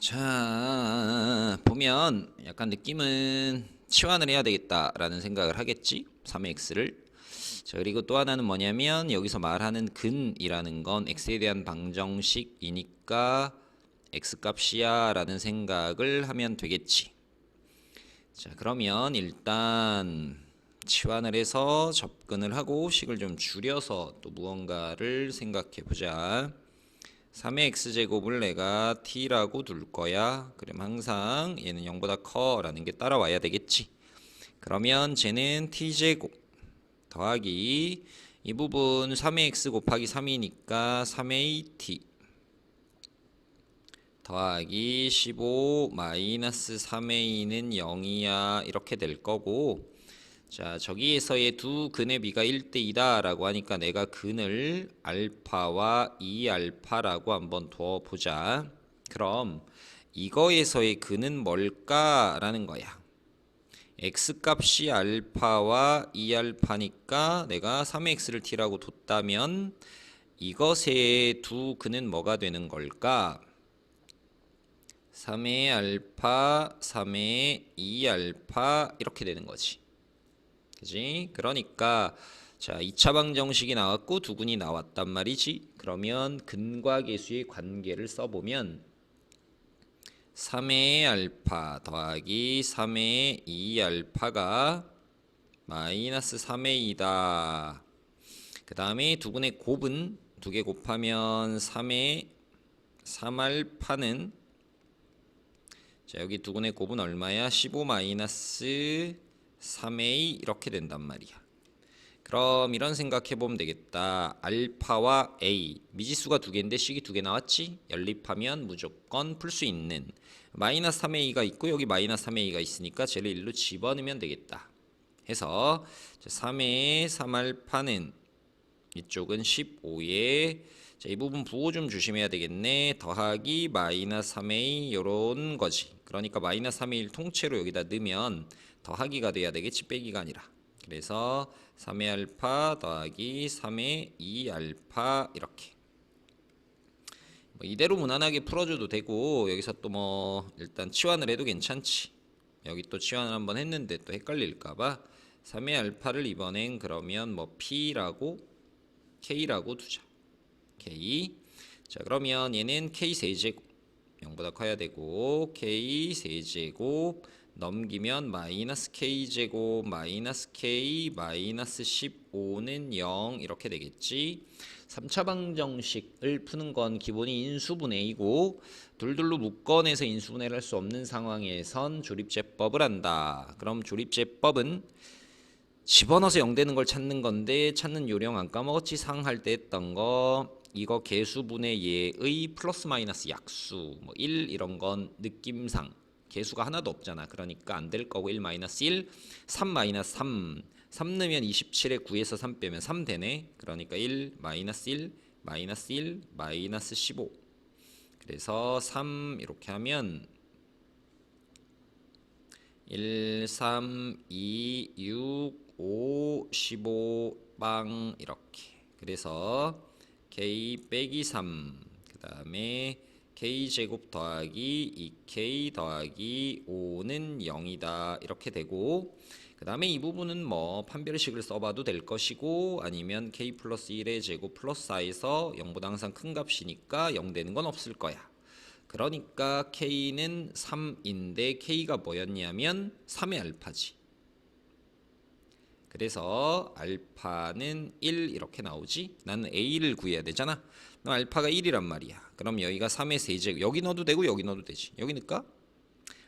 자, 보면 약간 느낌은 치환을 해야 되겠다라는 생각을 하겠지? 3의 x를. 자, 그리고 또 하나는 뭐냐면 여기서 말하는 근이라는 건 x에 대한 방정식이니까 x 값이야 라는 생각을 하면 되겠지. 자, 그러면 일단 치환을 해서 접근을 하고 식을 좀 줄여서 또 무언가를 생각해 보자. 3의 x제곱을 내가 t라고 둘 거야. 그럼 항상 얘는 0보다 커라는 게 따라와야 되겠지. 그러면 쟤는 t제곱 더하기 이 부분 3의 x 곱하기 3이니까 3의 t 더하기 15 마이너스 3의 2는 0이야 이렇게 될 거고 자 저기에서의 두 근의 비가 1대2다 라고 하니까 내가 근을 알파와 2알파라고 한번 둬보자. 그럼 이거에서의 근은 뭘까? 라는 거야. X값이 알파와 2알파니까 내가 3x를 t라고 뒀다면 이것의 두 근은 뭐가 되는 걸까? 3의 알파, 3의 2알파 이렇게 되는 거지. 그지? 그러니까 자, 2차 방정식이 나왔고 두근이 나왔단 말이지. 그러면 근과 계수의 관계를 써보면 3의 알파 더하기 3의 2 알파가 마이너스 3의 2다. 그 다음에 두근의 곱은 두 개 곱하면 3의 3알파는 자 여기 두근의 곱은 얼마야? 15 마이너스 3a 이렇게 된단 말이야. 그럼 이런 생각해 보면 되겠다. 알파와 a 미지수가 두 개인데 식이 두 개 나왔지? 연립하면 무조건 풀 수 있는 마이너스 3a가 있고 여기 마이너스 3a가 있으니까 쟤를 일로 집어넣으면 되겠다. 해서 3의 3알파는 이쪽은 15에 자, 이 부분 부호 좀 조심해야 되겠네. 더하기 마이너스 3a 요런 거지. 그러니까 마이너스 3의 1 통째로 여기다 넣으면 더하기가 돼야 되겠지 빼기가 아니라. 그래서 3의 알파 더하기 3의 2 알파 이렇게. 뭐 이대로 무난하게 풀어줘도 되고 여기서 또 뭐 일단 치환을 해도 괜찮지. 여기 또 치환을 한번 했는데 또 헷갈릴까봐 3의 알파를 이번엔 그러면 뭐 p라고 k라고 두자. k 자 그러면 얘는 k 세제곱 0보다 커야 되고 k 세제곱 넘기면 마이너스 k 제곱 마이너스 k 마이너스 15는 0 이렇게 되겠지? 3차 방정식을 푸는 건 기본이 인수분해이고 둘둘로 묶어내서 인수분해를 할 수 없는 상황에선 조립제법을 한다. 그럼 조립제법은 집어넣어서 0 되는 걸 찾는 건데 찾는 요령 안 까먹었지? 상할 때 했던 거. 이거 개수분의 예의 플러스 마이너스 약수. 뭐 1 이런 건 느낌상 개수가 하나도 없잖아. 그러니까 안 될 거고 1 마이너스 1, 3 마이너스 3. 3 넣으면 27에 9에서 3 빼면 3 되네. 그러니까 1 마이너스 1 마이너스 1 마이너스 15. 그래서 3 이렇게 하면 1, 3, 2, 6, 5, 15, 빵 이렇게. 그래서 k 빼기 3. 그 다음에 k 제곱 더하기 2k 더하기 5는 0이다. 이렇게 되고 그 다음에 이 부분은 뭐 판별식을 써봐도 될 것이고 아니면 k 플러스 1의 제곱 플러스 4에서 0보다 항상 큰 값이니까 0 되는 건 없을 거야. 그러니까 k는 3인데 k가 뭐였냐면 3의 알파지. 그래서 알파는 1 이렇게 나오지. 나는 a를 구해야 되잖아. 그럼 알파가 1이란 말이야. 그럼 여기가 3의 세제곱. 여기 넣어도 되고 여기 넣어도 되지. 여기 넣을까?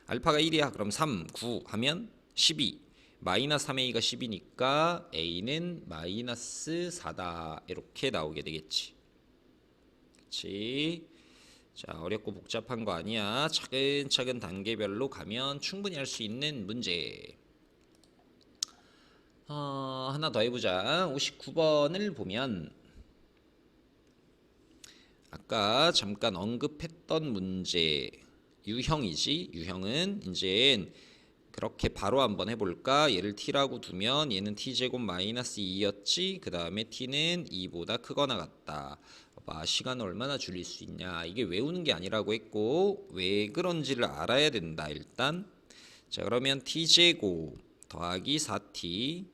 알파가 1이야. 그럼 3, 9 하면 12. 마이너스 3의 2가 10이니까 a는 마이너스 4다. 이렇게 나오게 되겠지. 그렇지. 자, 어렵고 복잡한 거 아니야. 차근차근 단계별로 가면 충분히 할 수 있는 문제. 어, 하나 더 해보자. 59번을 보면 아까 잠깐 언급했던 문제 유형이지. 유형은 이제 그렇게 바로 한번 해볼까? 얘를 t라고 두면 얘는 t제곱 마이너스 2였지. 그 다음에 t는 2보다 크거나 같다. 봐 시간을 얼마나 줄일 수 있냐 이게 외우는 게 아니라고 했고 왜 그런지를 알아야 된다 일단 자 그러면 t제곱 더하기 4t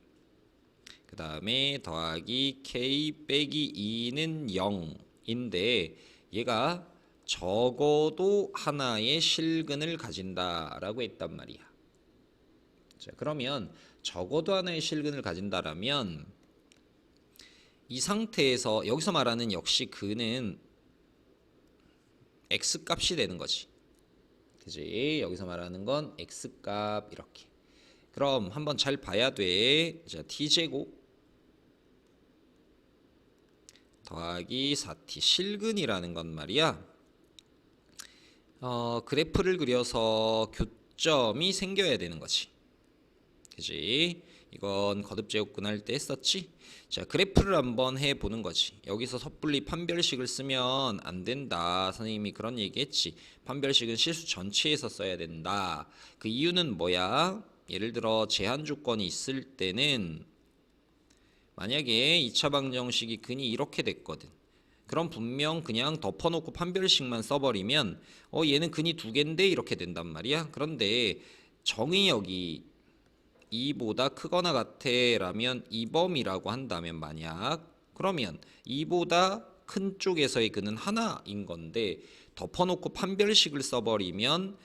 그 다음에 더하기 k 빼기 2는 0인데 얘가 적어도 하나의 실근을 가진다라고 했단 말이야. 자 그러면 적어도 하나의 실근을 가진다라면 이 상태에서 여기서 말하는 역시 그는 x 값이 되는 거지. 그지? 여기서 말하는 건 x 값 이렇게. 그럼 한번 잘 봐야 돼. 자, t 제곱 더하기 4t 실근이라는 건 말이야. 어, 그래프를 그려서 교점이 생겨야 되는 거지. 그지? 이건 거듭 제곱 근 할 때 했었지? 자, 그래프를 한번 해 보는 거지. 여기서 섣불리 판별식을 쓰면 안 된다. 선생님이 그런 얘기 했지. 판별식은 실수 전체에서 써야 된다. 그 이유는 뭐야? 예를 들어 제한 조건이 있을 때는 만약에 2차 방정식이 근이 이렇게 됐거든. 그럼 분명 그냥 덮어놓고 판별식만 써버리면 어 얘는 근이 두 개인데 이렇게 된단 말이야. 그런데 정의역이 2보다 크거나 같아라면 이범이라고 한다면 만약 그러면 2보다 큰 쪽에서의 근은 하나인 건데 덮어놓고 판별식을 써버리면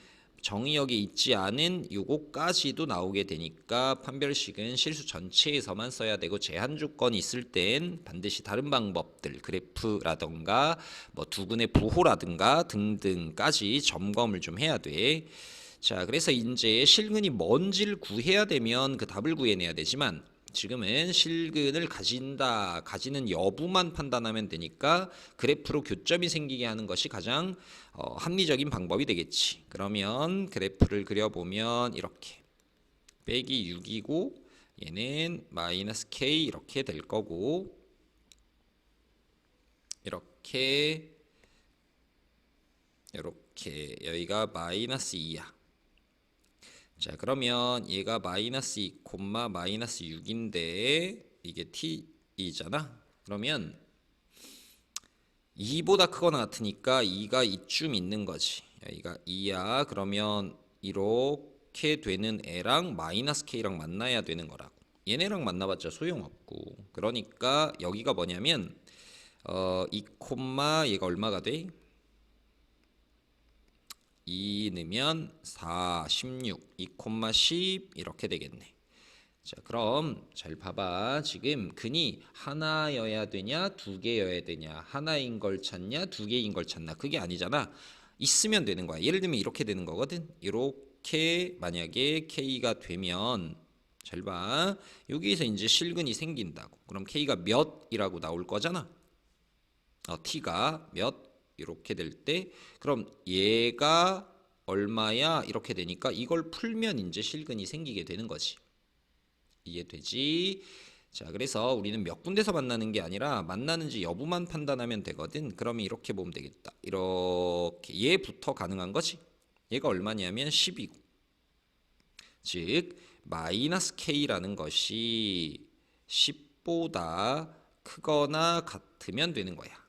정의역에 있지 않은 요거까지도 나오게 되니까 판별식은 실수 전체에서만 써야 되고 제한 조건이 있을 땐 반드시 다른 방법들 그래프라던가 뭐 두근의 부호라든가 등등까지 점검을 좀 해야 돼. 자, 그래서 이제 실근이 뭔지를 구해야 되면 그 답을 구해내야 되지만 지금은 실근을 가진다, 가지는 여부만 판단하면 되니까 그래프로 교점이 생기게 하는 것이 가장 어, 합리적인 방법이 되겠지. 그러면 그래프를 그려보면 이렇게 빼기 6이고 얘는 마이너스 k 이렇게 될 거고 이렇게 이렇게 여기가 마이너스 2야. 자 그러면 얘가 마이너스 2 콤마 마이너스 6인데 이게 t이잖아? 그러면 2보다 크거나 같으니까 2가 이쯤 있는 거지. 여기가 2야. 그러면 이렇게 되는 애랑 마이너스 k랑 만나야 되는 거라고. 얘네랑 만나봤자 소용없고. 그러니까 여기가 뭐냐면 어, 2 콤마 얘가 얼마가 돼? 2 넣으면 4, 16, 2, 10 이렇게 되겠네. 자, 그럼 잘 봐봐. 지금 근이 하나여야 되냐, 두 개여야 되냐, 하나인 걸 찾냐, 두 개인 걸 찾나? 그게 아니잖아. 있으면 되는 거야. 예를 들면 이렇게 되는 거거든. 이렇게 만약에 k가 되면 잘 봐. 여기에서 이제 실근이 생긴다고. 그럼 k가 몇이라고 나올 거잖아. 어, t가 몇 이렇게 될 때 그럼 얘가 얼마야? 이렇게 되니까 이걸 풀면 이제 실근이 생기게 되는 거지. 이해되지? 자 그래서 우리는 몇 군데서 만나는 게 아니라 만나는지 여부만 판단하면 되거든. 그러면 이렇게 보면 되겠다. 이렇게. 얘부터 가능한 거지. 얘가 얼마냐면 10이고. 즉 마이너스 k라는 것이 10보다 크거나 같으면 되는 거야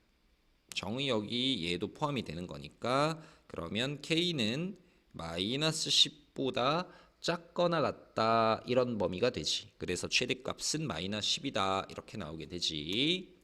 정의역이 얘도 포함이 되는 거니까 그러면 k는 마이너스 10보다 작거나 같다 이런 범위가 되지. 그래서 최대값은 마이너스 10이다 이렇게 나오게 되지